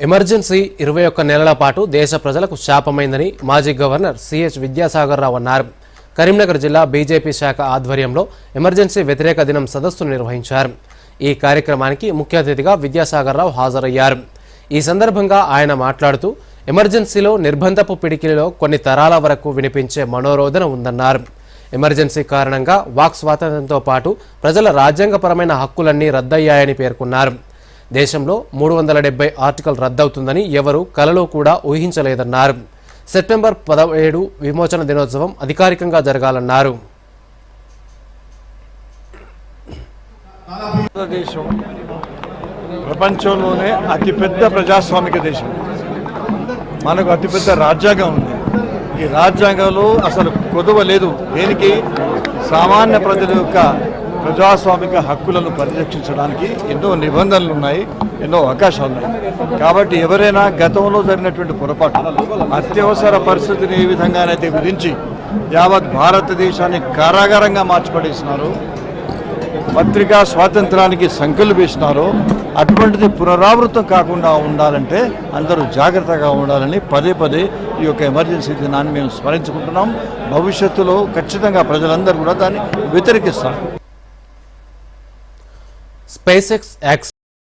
Emergency ఇరవై ఒక్క నెలల పాటు దేశ ప్రజలకు శాపమైందని మాజీ గవర్నర్ సిహెచ్ విద్యాసాగర్ రావు అన్నారు. కరీంనగర్ జిల్లా బీజేపీ శాఖ ఆధ్వర్యంలో ఎమర్జెన్సీ వ్యతిరేక దినం సదస్సును నిర్వహించారు. ఈ కార్యక్రమానికి ముఖ్య అతిథిగా విద్యాసాగర్ రావు హాజరయ్యారు. ఈ సందర్భంగా ఆయన మాట్లాడుతూ ఎమర్జెన్సీలో నిర్బంధపు పిడికిలిలో కొన్ని తరాల వరకు వినిపించే మనోరోధన ఉందన్నారు. ఎమర్జెన్సీ కారణంగా వాక్ స్వాతంత్ర్యంతో పాటు ప్రజల రాజ్యాంగపరమైన హక్కులన్నీ రద్దయ్యాయని పేర్కొన్నారు. దేశంలో మూడు వందల డెబ్బై ఆర్టికల్ రద్దవుతుందని ఎవరు కలలో కూడా ఊహించలేదన్నారు. సెప్టెంబర్ పదహేడు విమోచన దినోత్సవం అధికారికంగా జరగాలన్నారు. భారతదేశం ప్రపంచంలోనే అతిపెద్ద ప్రజాస్వామిక దేశం. మనకు అతిపెద్ద రాజ్యాంగం ఉంది. ఈ రాజ్యాంగంలో అసలు కొదువ లేదు. దేనికి? సామాన్య ప్రజల యొక్క ప్రజాస్వామిక హక్కులను పరిరక్షించడానికి ఎన్నో నిబంధనలు ఉన్నాయి ఎన్నో అవకాశాలు ఉన్నాయి. కాబట్టి ఎవరైనా గతంలో జరిగినటువంటి పొరపాటు అత్యవసర పరిస్థితిని ఏ విధంగానైతే విధించి యావత్ భారతదేశాన్ని కారాగారంగా మార్చిపడేసినారు పత్రికా స్వాతంత్రానికి సంఖ్యలు వేసినారో అటువంటిది పునరావృతం కాకుండా ఉండాలంటే అందరూ జాగ్రత్తగా ఉండాలని పదే పదే ఈ యొక్క ఎమర్జెన్సీ దినాన్ని మేము స్మరించుకుంటున్నాం. భవిష్యత్తులో ఖచ్చితంగా ప్రజలందరూ కూడా దాన్ని వ్యతిరేకిస్తారు. SpaceX X